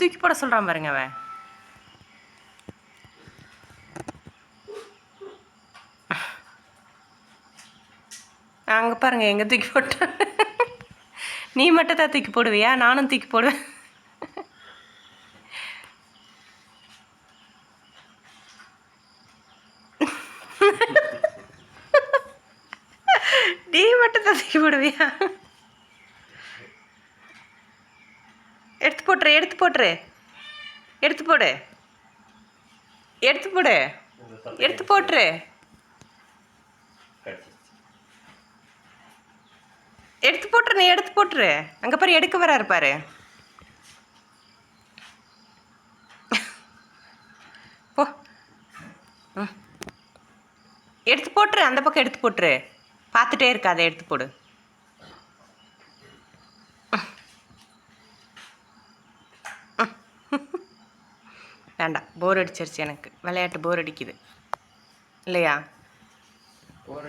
தூக்கி போட சொல்கிறான் பாருங்க அவன். அங்கே பாருங்க எங்கே தூக்கி போட்டான். நீ மட்டும் தான் தூக்கி போடுவியா? நானும் தூக்கி போடுவேன். நீ மட்டும் தான் தூக்கி போடுவியா? எடுத்து போட்டுரு எடுத்து போட்டுரு. எடுத்து போடு. எடுத்து போடு. எடுத்து போட்டுரு. எடுத்து போட்டுரு நீ எடுத்து போட்டுரு. அங்கே பாரு எடுக்க வராரு பாரு. போ. ம். எடுத்து போட்டுரு அந்த பக்கம் எடுத்து போட்டுரு. பார்த்துட்டே இருக்காத எடுத்து போடு. வேண்டாம். போர் அடிச்சிருச்சு எனக்கு. விளையாட்டு போர் அடிக்குது. இல்லையா? போர்